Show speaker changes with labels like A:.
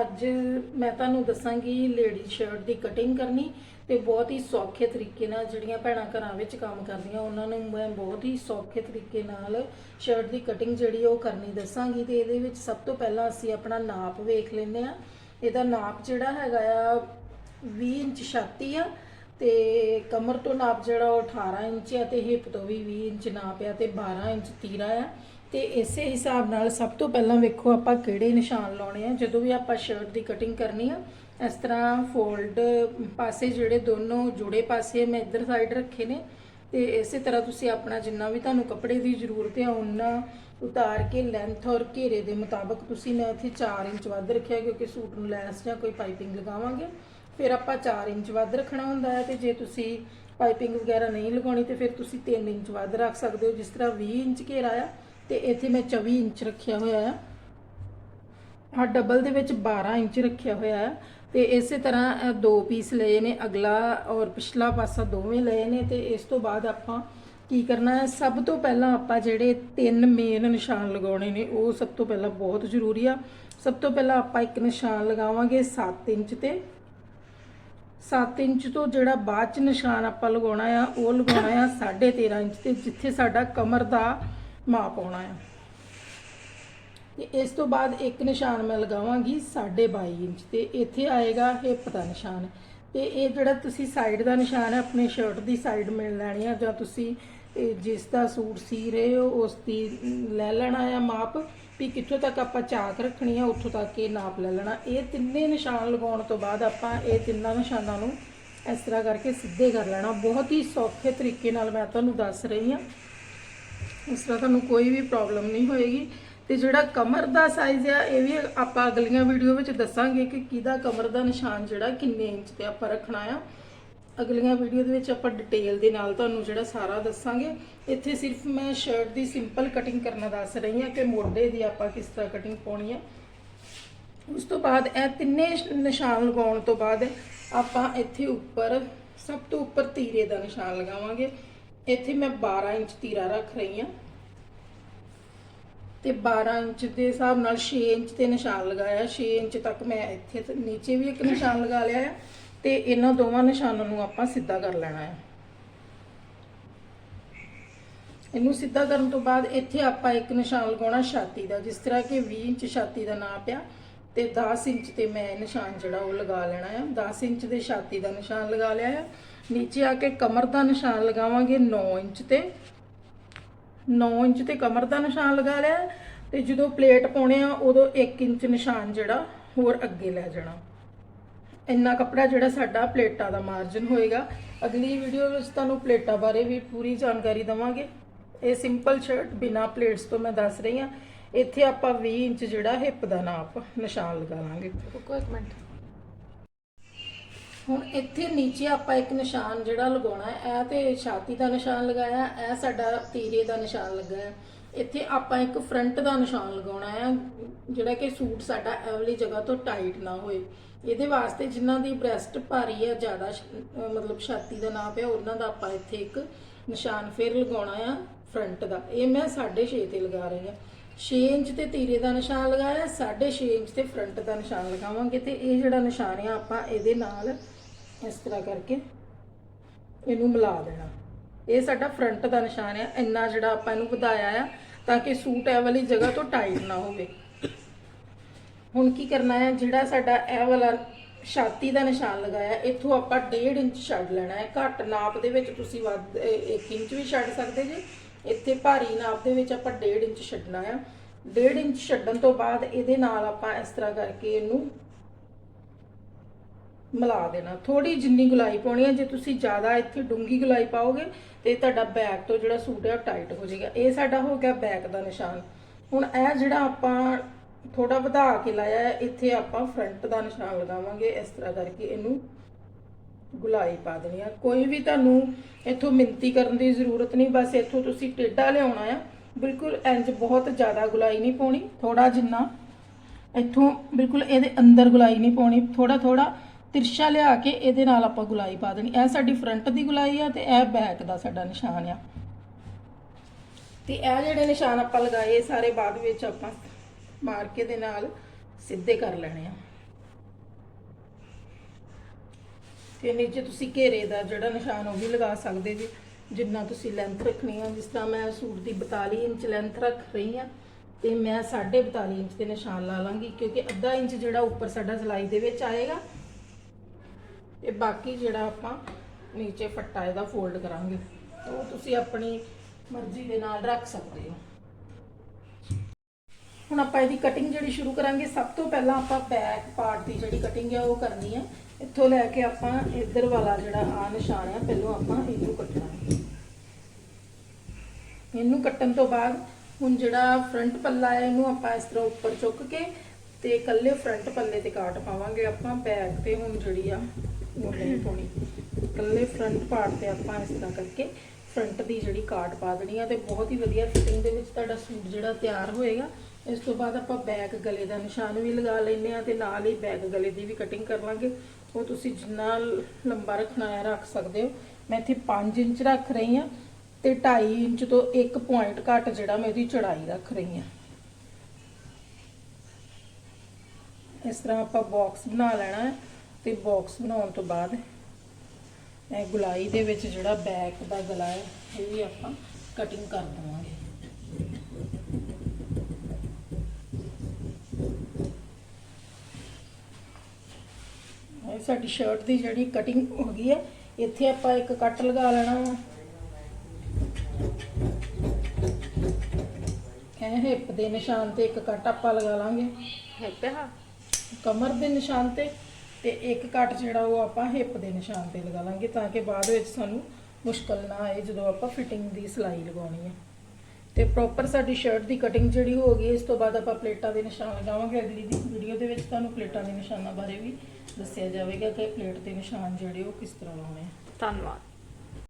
A: ਅੱਜ ਮੈਂ ਤੁਹਾਨੂੰ ਦੱਸਾਂਗੀ ਲੇਡੀ ਸ਼ਰਟ ਦੀ ਕਟਿੰਗ ਕਰਨੀ ਤੇ ਬਹੁਤ ਹੀ ਸੌਖੇ ਤਰੀਕੇ ਨਾਲ ਜਿਹੜੀਆਂ ਭੈਣਾਂ ਘਰਾਂ ਵਿੱਚ ਕੰਮ ਕਰਦੀਆਂ, ਉਹਨਾਂ ਨੂੰ ਮੈਂ ਬਹੁਤ ਹੀ ਸੌਖੇ ਤਰੀਕੇ ਨਾਲ ਸ਼ਰਟ ਦੀ ਕਟਿੰਗ ਜਿਹੜੀ ਉਹ ਕਰਨੀ ਦੱਸਾਂਗੀ ਤੇ ਇਹਦੇ ਵਿੱਚ ਸਭ ਤੋਂ ਪਹਿਲਾਂ ਅਸੀਂ ਆਪਣਾ ਨਾਪ ਵੇਖ ਲੈਂਦੇ ਆ ਇਹਦਾ ਨਾਪ ਜਿਹੜਾ ਹੈਗਾ ਆ 20 ਇੰਚ ਛਾਤੀ ਆ ਤੇ ਕਮਰ ਤੋਂ ਨਾਪ ਜਿਹੜਾ ਉਹ 18 ਇੰਚ ਆ ਤੇ ਹਿਪ ਤੋਂ ਵੀ 20 ਇੰਚ ਨਾਪ ਆ ਤੇ 12 ਇੰਚ ਤੀਰਾ ਆ। ਤੇ ਇਸੇ ਹਿਸਾਬ ਨਾਲ ਸਭ ਤੋਂ ਪਹਿਲਾਂ ਵੇਖੋ ਆਪਾਂ ਕਿਹੜੇ ਨਿਸ਼ਾਨ ਲਾਉਣੇ ਆ। ਜਦੋਂ ਵੀ ਆਪਾਂ ਸ਼ਰਟ ਦੀ ਕਟਿੰਗ ਕਰਨੀ ਆ, ਇਸ ਤਰ੍ਹਾਂ ਫੋਲਡ ਪਾਸੇ ਜਿਹੜੇ ਦੋਨੋਂ ਜੁੜੇ ਪਾਸੇ ਮੈਂ ਇੱਧਰ ਸਾਈਡ ਰੱਖੇ ਨੇ। ਤੇ ਇਸੇ ਤਰ੍ਹਾਂ ਤੁਸੀਂ ਆਪਣਾ ਜਿੰਨਾ ਵੀ ਤੁਹਾਨੂੰ ਕੱਪੜੇ ਦੀ ਜ਼ਰੂਰਤ ਹੈ ਉਹਨਾਂ ਉਤਾਰ ਕੇ ਲੈਂਥ ਔਰ ਘੇਰੇ ਦੇ ਮੁਤਾਬਕ ਤੁਸੀਂ ਮੈਂ ਇੱਥੇ 4 ਇੰਚ ਵੱਧ ਰੱਖਿਆ ਕਿਉਂਕਿ ਸੂਟ ਨੂੰ ਲੈਸ ਜਾਂ ਕੋਈ ਪਾਈਪਿੰਗ ਲਗਾਵਾਂਗੇ। ਫਿਰ ਆਪਾਂ 4 ਇੰਚ ਵੱਧ ਰੱਖਣਾ ਹੁੰਦਾ ਹੈ ਤੇ ਜੇ ਤੁਸੀਂ ਪਾਈਪਿੰਗ ਵਗੈਰਾ ਨਹੀਂ ਲਗਾਉਣੀ ਤੇ ਫਿਰ ਤੁਸੀਂ 3 ਇੰਚ ਵੱਧ ਰੱਖ ਸਕਦੇ ਹੋ, ਜਿਸ ਤਰ੍ਹਾਂ 20 ਇੰਚ ਘੇਰਾ ਆ ਤੇ ਇੱਥੇ ਮੈਂ 24 ਇੰਚ ਰੱਖਿਆ ਹੋਇਆ ਆ। ਆ ਡਬਲ ਦੇ ਵਿੱਚ 12 ਇੰਚ ਰੱਖਿਆ ਹੋਇਆ ਹੈ ਤੇ ਇਸੇ ਤਰ੍ਹਾਂ ਦੋ ਪੀਸ ਲਏ ਨੇ ਅਗਲਾ ਔਰ ਪਿਛਲਾ ਪਾਸਾ ਦੋਵੇਂ ਲਏ ਨੇ ਤੇ ਇਸ ਤੋਂ ਬਾਅਦ ਆਪਾਂ ਕੀ ਕਰਨਾ ਹੈ, ਸਭ ਤੋਂ ਪਹਿਲਾਂ ਆਪਾਂ ਜਿਹੜੇ ਤਿੰਨ ਮੇਨ ਨਿਸ਼ਾਨ ਲਗਾਉਣੇ ਨੇ, ਉਹ ਸਭ ਤੋਂ ਪਹਿਲਾਂ ਬਹੁਤ ਜ਼ਰੂਰੀ ਆ। ਸਭ ਤੋਂ ਪਹਿਲਾਂ ਆਪਾਂ ਇੱਕ ਨਿਸ਼ਾਨ ਲਗਾਵਾਂਗੇ 7 ਇੰਚ ਤੇ। 7 ਇੰਚ ਤੋਂ ਜਿਹੜਾ ਬਾਅਦ ਚ ਨਿਸ਼ਾਨ ਆਪਾਂ ਲਗਾਉਣਾ ਆ, ਉਹ ਲਗਾਉਣਾ ਆ 13.5 ਇੰਚ ਤੇ ਜਿੱਥੇ ਸਾਡਾ ਕਮਰ ਦਾ ਮਾਪ ਆਉਣਾ ਆ। ਤੇ ਇਸ ਤੋਂ ਬਾਅਦ ਇੱਕ ਨਿਸ਼ਾਨ ਮੈਂ ਲਗਾਵਾਂਗੀ 22.5 ਇੰਚ ਤੇ ਇੱਥੇ ਆਏਗਾ ਹਿੱਪ ਦਾ ਨਿਸ਼ਾਨ। ਤੇ ਇਹ ਜਿਹੜਾ ਤੁਸੀਂ ਸਾਈਡ ਦਾ ਨਿਸ਼ਾਨ ਹੈ ਆਪਣੇ ਸ਼ਰਟ ਦੀ ਸਾਈਡ ਮਿਲ ਲੈਣੀ ਆ ਜਾਂ ਤੁਸੀਂ ਜਿਸ ਦਾ ਸੂਟ ਸੀ ਰਹੇ ਹੋ, ਉਸ ਦੀ ਲੈ ਲੈਣਾ ਆ ਮਾਪ। ਵੀ ਕਿੱਥੋਂ ਤੱਕ ਆਪਾਂ ਚਾਕ ਰੱਖਣੀ ਆ, ਉੱਥੋਂ ਤੱਕ ਇਹ ਨਾਪ ਲੈ ਲੈਣਾ। ਇਹ ਤਿੰਨੇ ਨਿਸ਼ਾਨ ਲਗਾਉਣ ਤੋਂ ਬਾਅਦ ਆਪਾਂ ਇਹ ਤਿੰਨਾਂ ਨਿਸ਼ਾਨਾਂ ਨੂੰ ਇਸ ਤਰ੍ਹਾਂ ਕਰਕੇ ਸਿੱਧੇ ਕਰ ਲੈਣਾ। ਬਹੁਤ ਹੀ ਸੌਖੇ ਤਰੀਕੇ ਨਾਲ ਮੈਂ ਤੁਹਾਨੂੰ ਦੱਸ ਰਹੀ ਹਾਂ। ਇਸ ਤਰ੍ਹਾਂ ਤੁਹਾਨੂੰ ਕੋਈ ਵੀ ਪ੍ਰੋਬਲਮ ਨਹੀਂ ਹੋਏਗੀ। ਤੇ ਜਿਹੜਾ ਕਮਰ ਦਾ ਸਾਈਜ਼ ਆ, ਇਹ ਵੀ ਆਪਾਂ ਅਗਲੀਆਂ ਵੀਡੀਓ ਵਿੱਚ ਦੱਸਾਂਗੇ ਕਿ ਕਿਹਦਾ ਕਮਰ ਦਾ ਨਿਸ਼ਾਨ ਜਿਹੜਾ, ਕਿੰਨੇ ਇੰਚ ਤੇ ਆਪਾਂ ਰੱਖਣਾ ਆ। ਅਗਲੀਆਂ ਵੀਡੀਓ ਦੇ ਵਿੱਚ ਆਪਾਂ ਡਿਟੇਲ ਦੇ ਨਾਲ ਤੁਹਾਨੂੰ ਜਿਹੜਾ ਸਾਰਾ ਦੱਸਾਂਗੇ। ਇੱਥੇ ਸਿਰਫ ਮੈਂ ਸ਼ਰਟ ਦੀ ਸਿੰਪਲ ਕਟਿੰਗ ਕਰਨਾ ਦੱਸ ਰਹੀ ਹਾਂ ਕਿ ਮੋਢੇ ਦੀ ਆਪਾਂ ਕਿਸ ਤਰ੍ਹਾਂ ਕਟਿੰਗ ਪਾਉਣੀ ਆ। ਉਸ ਤੋਂ ਬਾਅਦ ਇਹ ਤਿੰਨੇ ਨਿਸ਼ਾਨ ਲਗਾਉਣ ਤੋਂ ਬਾਅਦ ਆਪਾਂ ਇੱਥੇ ਉੱਪਰ, ਸਭ ਤੋਂ ਉੱਪਰ ਤੀਰੇ ਦਾ ਨਿਸ਼ਾਨ ਲਗਾਵਾਂਗੇ। ਇੱਥੇ ਮੈਂ 12 ਇੰਚ ਤੀਰਾ ਰੱਖ ਰਹੀ ਹਾਂ। ਤੇ 12 ਇੰਚ ਦੇ ਹਿਸਾਬ ਨਾਲ 6 ਇੰਚ ਤੇ ਨਿਸ਼ਾਨ ਲਗਾਇਆ। 6 ਇੰਚ ਤੱਕ ਮੈਂ ਇੱਥੇ ਨੀਚੇ ਵੀ ਇੱਕ ਨਿਸ਼ਾਨ ਲਗਾ ਲਿਆ ਹੈ ਤੇ ਇਹਨਾਂ ਦੋਵਾਂ ਨਿਸ਼ਾਨਾਂ ਨੂੰ ਆਪਾਂ ਸਿੱਧਾ ਕਰ ਲੈਣਾ ਹੈ। ਇਹਨੂੰ ਸਿੱਧਾ ਕਰਨ ਤੋਂ ਬਾਅਦ ਇੱਥੇ ਆਪਾਂ ਇੱਕ ਨਿਸ਼ਾਨ ਲਗਾਉਣਾ ਛਾਤੀ ਦਾ, ਜਿਸ ਤਰ੍ਹਾਂ ਕਿ 20 ਇੰਚ ਛਾਤੀ ਦਾ ਨਾਪ ਆ ਤੇ 10 ਇੰਚ ਤੇ ਮੈਂ ਇਹ ਨਿਸ਼ਾਨ ਜਿਹੜਾ ਉਹ ਲਗਾ ਲੈਣਾ ਹੈ। 10 ਇੰਚ ਦੇ ਛਾਤੀ ਦਾ ਨਿਸ਼ਾਨ ਲਗਾ ਲਿਆ ਹੈ। ਨੀਚੇ ਆ ਕੇ ਕਮਰ ਦਾ ਨਿਸ਼ਾਨ ਲਗਾਵਾਂਗੇ 9 ਇੰਚ ਤੇ। 9 ਇੰਚ ਤੇ ਕਮਰ ਦਾ ਨਿਸ਼ਾਨ ਲਗਾ ਲਿਆ ਹੈ ਤੇ ਜਦੋਂ ਪਲੇਟ ਪਾਉਣੇ ਆ ਉਦੋਂ 1 ਇੰਚ ਨਿਸ਼ਾਨ ਜਿਹੜਾ ਹੋਰ ਅੱਗੇ ਲੈ ਜਾਣਾ। ਇੰਨਾ ਕੱਪੜਾ ਜਿਹੜਾ ਸਾਡਾ ਪਲੇਟਾਂ ਦਾ ਮਾਰਜਨ ਹੋਏਗਾ। ਅਗਲੀ ਵੀਡੀਓ ਵਿੱਚ ਤੁਹਾਨੂੰ ਪਲੇਟਾਂ ਬਾਰੇ ਵੀ ਪੂਰੀ ਜਾਣਕਾਰੀ ਦਵਾਂਗੇ। ਇਹ ਸਿੰਪਲ ਸ਼ਰਟ ਬਿਨਾ ਪਲੇਟਸ ਤੋਂ ਮੈਂ ਦੱਸ ਰਹੀ ਹਾਂ। ਇੱਥੇ ਆਪਾਂ 20 ਇੰਚ ਜਿਹੜਾ ਹਿੱਪ ਦਾ ਨਾਪ ਨਿਸ਼ਾਨ ਲਗਾ ਲਾਂਗੇ। ਰੁਕੋ ਇੱਕ ਮਿੰਟ। ਹੁਣ ਇੱਥੇ ਨੀਚੇ ਆਪਾਂ ਇੱਕ ਨਿਸ਼ਾਨ ਜਿਹੜਾ ਲਗਾਉਣਾ ਹੈ ਇਹ ਤੇ ਛਾਤੀ ਦਾ ਨਿਸ਼ਾਨ ਲਗਾਇਆ ਇਹ ਸਾਡਾ ਤੀਰੇ ਦਾ ਨਿਸ਼ਾਨ ਲੱਗਾ ਹੈ। ਇੱਥੇ ਆਪਾਂ ਇੱਕ ਫਰੰਟ ਦਾ ਨਿਸ਼ਾਨ ਲਗਾਉਣਾ ਹੈ ਜਿਹੜਾ ਕਿ ਸੂਟ ਸਾਡਾ ਇਹ ਵਾਲੀ ਜਗ੍ਹਾ ਤੋਂ ਟਾਈਟ ਨਾ ਹੋਏ। ਇਹਦੇ ਵਾਸਤੇ ਜਿਨ੍ਹਾਂ ਦੀ ਬ੍ਰੈਸਟ ਭਾਰੀ ਹੈ, ਜ਼ਿਆਦਾ ਮਤਲਬ ਛਾਤੀ ਦਾ ਨਾਪ ਹੈ, ਉਹਨਾਂ ਦਾ ਆਪਾਂ ਇੱਥੇ ਇੱਕ ਨਿਸ਼ਾਨ ਫਿਰ ਲਗਾਉਣਾ ਆ ਫਰੰਟ ਦਾ। ਇਹ ਮੈਂ 6.5 ਤੇ ਲਗਾ ਰਹੀ ਹਾਂ। 6 ਇੰਚ ਤੇ ਤੀਰੇ ਦਾ ਨਿਸ਼ਾਨ ਲਗਾਇਆ 6.5 ਇੰਚ ਤੇ ਫਰੰਟ ਦਾ ਨਿਸ਼ਾਨ ਲਗਾਵਾਂਗੇ ਤੇ ਇਹ ਜਿਹੜਾ ਨਿਸ਼ਾਨ ਆ, ਆਪਾਂ ਇਹਦੇ ਨਾਲ ਇਸ ਤਰ੍ਹਾਂ ਕਰਕੇ ਇਹਨੂੰ ਮਿਲਾ ਦੇਣਾ। ਇਹ ਸਾਡਾ ਫਰੰਟ ਦਾ ਨਿਸ਼ਾਨ ਆ, ਇੰਨਾ ਜਿਹੜਾ ਆਪਾਂ ਇਹਨੂੰ ਵਧਾਇਆ ਆ, ਤਾਂ ਕਿ ਸੂਟ ਇਹ ਵਾਲੀ ਜਗ੍ਹਾ ਤੋਂ ਟਾਈਟ ਨਾ ਹੋਵੇ। ਹੁਣ ਕੀ ਕਰਨਾ ਹੈ? ਜਿਹੜਾ ਸਾਡਾ ਇਹ ਵਾਲਾ ਛਾਤੀ ਦਾ ਨਿਸ਼ਾਨ ਲਗਾਇਆ, ਇੱਥੋਂ ਆਪਾਂ 1.5 ਇੰਚ ਛੱਡ ਲੈਣਾ ਹੈ। ਘੱਟ ਨਾਪ ਦੇ ਵਿੱਚ ਤੁਸੀਂ ਵੱਧ 1 ਇੰਚ ਵੀ ਛੱਡ ਸਕਦੇ ਜੇ। ਇੱਥੇ ਭਾਰੀ ਨਾਪ ਦੇ ਵਿੱਚ ਆਪਾਂ 1.5 ਇੰਚ ਛੱਡਣਾ ਆ 1.5 ਇੰਚ ਛੱਡਣ ਤੋਂ ਬਾਅਦ ਇਹਦੇ ਨਾਲ ਆਪਾਂ ਇਸ ਤਰ੍ਹਾਂ ਕਰਕੇ ਇਹਨੂੰ ਮਿਲਾ ਦੇਣਾ। ਥੋੜੀ ਜਿੰਨੀ ਗੁਲਾਈ ਪਾਉਣੀ ਹੈ, ਜੇ ਤੁਸੀਂ ਜ਼ਿਆਦਾ ਇੱਥੇ ਡੂੰਗੀ ਗੁਲਾਈ ਪਾਓਗੇ ਤੇ ਤੁਹਾਡਾ ਬੈਕ ਤੋਂ ਜਿਹੜਾ ਸੂਟ ਹੈ ਉਹ ਟਾਈਟ ਹੋ ਜਾਏਗਾ। ਇਹ ਸਾਡਾ ਹੋ ਗਿਆ ਬੈਕ ਦਾ ਨਿਸ਼ਾਨ। ਹੁਣ ਇਹ ਜਿਹੜਾ ਆਪਾਂ ਥੋੜਾ ਵਧਾ ਕੇ ਲਾਇਆ ਹੈ। ਇੱਥੇ ਆਪਾਂ ਫਰੰਟ ਦਾ ਨਿਸ਼ਾਨ ਲਗਾਵਾਂਗੇ। ਇਸ ਤਰ੍ਹਾਂ ਕਰਕੇ ਇਹਨੂੰ ਗੁਲਾਈ ਪਾ ਦੇਣੀ ਆ। ਕੋਈ ਵੀ ਤੁਹਾਨੂੰ ਇੱਥੋਂ ਮਿੰਤੀ ਕਰਨ ਦੀ ਜ਼ਰੂਰਤ ਨਹੀਂ। ਬਸ ਇੱਥੋਂ ਤੁਸੀਂ ਟੇਢਾ ਲਿਆਉਣਾ ਆ। ਬਿਲਕੁਲ ਇੰਜ ਬਹੁਤ ਜ਼ਿਆਦਾ ਗੁਲਾਈ ਨਹੀਂ ਪਾਉਣੀ। ਥੋੜਾ ਜਿੰਨਾ ਇੱਥੋਂ ਬਿਲਕੁਲ ਇਹਦੇ ਅੰਦਰ ਗੁਲਾਈ ਨਹੀਂ ਪਾਉਣੀ। ਥੋੜਾ ਥੋੜਾ ਤਿਰਛਾ ਲਿਆ ਕੇ ਇਹਦੇ ਨਾਲ ਆਪਾਂ ਗੁਲਾਈ ਪਾ ਦੇਣੀ। ਇਹ ਸਾਡੀ ਫਰੰਟ ਦੀ ਗੁਲਾਈ ਆ ਤੇ ਇਹ ਬੈਕ ਦਾ ਸਾਡਾ ਨਿਸ਼ਾਨ ਆ। ਤੇ ਇਹ ਜਿਹੜੇ ਨਿਸ਼ਾਨ ਆਪਾਂ ਲਗਾਏ ਸਾਰੇ ਬਾਅਦ ਵਿੱਚ ਆਪਾਂ ਮਾਰਕੇ ਦੇ ਨਾਲ ਸਿੱਧੇ ਕਰ ਲੈਣੇ ਆ। ਤੇ ਨੀਚੇ ਤੁਸੀਂ ਘੇਰੇ ਦਾ ਜਿਹੜਾ ਨਿਸ਼ਾਨ ਉਹ ਵੀ ਲਗਾ ਸਕਦੇ ਜੀ। ਜਿੰਨਾ ਤੁਸੀਂ ਲੈਂਥ ਰੱਖਣੀ ਆ, ਜਿਸ ਤਰ੍ਹਾਂ ਮੈਂ ਸੂਟ ਦੀ 42 ਇੰਚ ਲੈਂਥ ਰੱਖ ਰਹੀ ਆ, ਤੇ ਮੈਂ 42.5 ਇੰਚ ਦੇ ਨਿਸ਼ਾਨ ਲਾ ਲਾਂਗੀ, ਕਿਉਂਕਿ ਅੱਧਾ ਇੰਚ ਜਿਹੜਾ ਉੱਪਰ ਸਾਡਾ ਸਿਲਾਈ ਦੇ ਵਿੱਚ ਆਏਗਾ, ਤੇ ਬਾਕੀ ਜਿਹੜਾ ਆਪਾਂ ਨੀਚੇ ਫੱਟਾ ਇਹਦਾ ਫੋਲਡ ਕਰਾਂਗੇ। ਉਹ ਤੁਸੀਂ ਆਪਣੀ ਮਰਜ਼ੀ ਦੇ ਨਾਲ ਰੱਖ ਸਕਦੇ ਹੋ। ਹੁਣ ਆਪਾਂ ਇਹਦੀ ਕਟਿੰਗ ਜਿਹੜੀ ਸ਼ੁਰੂ ਕਰਾਂਗੇ, ਸਭ ਤੋਂ ਪਹਿਲਾਂ ਆਪਾਂ ਬੈਕ ਪਾਰਟ ਦੀ ਜਿਹੜੀ ਕਟਿੰਗ ਹੈ ਉਹ ਕਰਨੀ ਹੈ ਇੱਥੋਂ ਲੈ ਕੇ ਆਪਾਂ ਇੱਧਰ ਵਾਲਾ ਜਿਹੜਾ ਆ ਨਿਸ਼ਾਨ ਹੈ ਪਹਿਲਾਂ ਆਪਾਂ ਇਹਨੂੰ ਕੱਟਣਾ। ਹੈ ਇਹਨੂੰ ਕੱਟਣ ਤੋਂ ਬਾਅਦ ਹੁਣ ਜਿਹੜਾ ਫਰੰਟ ਪੱਲਾ ਹੈ ਇਹਨੂੰ ਆਪਾਂ ਇਸ ਤਰ੍ਹਾਂ ਉੱਪਰ ਚੁੱਕ ਕੇ ਤੇ ਇਕੱਲੇ ਫਰੰਟ ਪੱਲੇ ਤੇ ਕਾਟ ਪਾਵਾਂਗੇ ਆਪਾਂ ਬੈਕ ਤੇ ਹੁਣ ਜਿਹੜੀ ਆ, ਉਹ ਨਹੀਂ ਪਾਉਣੀ। ਇਕੱਲੇ ਫਰੰਟ ਪਾਰਟ ਤੇ ਆਪਾਂ ਇਸ ਤਰ੍ਹਾਂ ਕਰਕੇ ਫਰੰਟ ਦੀ ਜਿਹੜੀ ਕਾਟ ਪਾ ਦੇਣੀ ਆ ਤੇ ਬਹੁਤ ਹੀ ਵਧੀਆ ਫਿਟਿੰਗ ਦੇ ਵਿੱਚ ਤੁਹਾਡਾ ਸੂਟ ਜਿਹੜਾ ਤਿਆਰ ਹੋਏਗਾ। ਇਸ ਤੋਂ ਬਾਅਦ ਆਪਾਂ ਬੈਕ ਗਲੇ ਦਾ ਨਿਸ਼ਾਨ ਵੀ ਲਗਾ ਲੈਂਦੇ ਆ ਤੇ ਨਾਲ ਹੀ ਬੈਕ ਗਲੇ ਦੀ ਵੀ ਕਟਿੰਗ ਕਰ ਲਾਂਗੇ ਉਹ ਤੁਸੀਂ ਜਿੰਨਾ ਲੰਬਾ ਰੱਖਣਾ ਹੈ ਰੱਖ ਸਕਦੇ ਹੋ। ਮੈਂ ਇੱਥੇ 5 ਇੰਚ ਰੱਖ ਰਹੀ ਆ ਤੇ 2.5 ਇੰਚ ਤੋਂ 1 ਪੁਆਇੰਟ ਘੱਟ ਜਿਹੜਾ ਮੈਂ ਇਹਦੀ ਚੜਾਈ ਰੱਖ ਰਹੀ ਆ ਇਸ ਤਰ੍ਹਾਂ ਆਪਾਂ ਬਾਕਸ ਬਣਾ ਲੈਣਾ ਹੈ ਤੇ ਬਾਕਸ ਬਣਾਉਣ ਤੋਂ ਬਾਅਦ ਇਹ ਗੁਲਾਈ ਦੇ ਵਿੱਚ ਜਿਹੜਾ ਬੈਕ ਦਾ ਗਲਾ ਹੈ, ਇਹ ਵੀ ਆਪਾਂ ਕਟਿੰਗ ਕਰ ਦਵਾਂਗੇ ਇਹ ਸਾਡੀ ਸ਼ਰਟ ਦੀ ਜਿਹੜੀ ਕਟਿੰਗ ਹੋ ਗਈ ਹੈ ਇੱਥੇ ਆਪਾਂ ਇੱਕ ਕੱਟ ਲਗਾ ਲੈਣਾ ਵਾ। ਇਹ ਹਿੱਪ ਦੇ ਨਿਸ਼ਾਨ ਤੇ ਇੱਕ ਕੱਟ ਆਪਾਂ ਲਗਾ ਲਾਂਗੇ।
B: ਹਿੱਪ ਹਾਂ?
A: ਕਮਰ ਦੇ ਨਿਸ਼ਾਨ ਤੇ ਤੇ ਇੱਕ ਕੱਟ ਜਿਹੜਾ ਉਹ ਆਪਾਂ ਹਿੱਪ ਦੇ ਨਿਸ਼ਾਨ ਤੇ ਲਗਾ ਲਾਂਗੇ ਤਾਂ ਕਿ ਬਾਅਦ ਵਿੱਚ ਸਾਨੂੰ ਮੁਸ਼ਕਲ ਨਾ ਆਏ ਜਦੋਂ ਆਪਾਂ ਫਿਟਿੰਗ ਦੀ ਸਿਲਾਈ ਲਗਾਉਣੀ ਹੈ। ਤੇ ਪ੍ਰੋਪਰ ਸਾਡੀ ਸ਼ਰਟ ਦੀ ਕਟਿੰਗ ਜਿਹੜੀ ਹੋ ਗਈ, ਇਸ ਤੋਂ ਬਾਅਦ ਆਪਾਂ ਪਲੇਟਾਂ ਦੇ ਨਿਸ਼ਾਨ ਲਗਾਵਾਂਗੇ। ਅਗਲੀ ਦੀ ਵੀਡੀਓ ਦੇ ਵਿੱਚ ਤੁਹਾਨੂੰ ਪਲੇਟਾਂ ਦੇ ਨਿਸ਼ਾਨਾਂ ਬਾਰੇ ਵੀ ਦੱਸਿਆ ਜਾਵੇਗਾ ਕਿ ਪਲੇਟ ਦੇ ਨਿਸ਼ਾਨ ਜਿਹੜੇ ਉਹ ਕਿਸ ਤਰ੍ਹਾਂ ਲਾਉਣੇ
B: ਧੰਨਵਾਦ।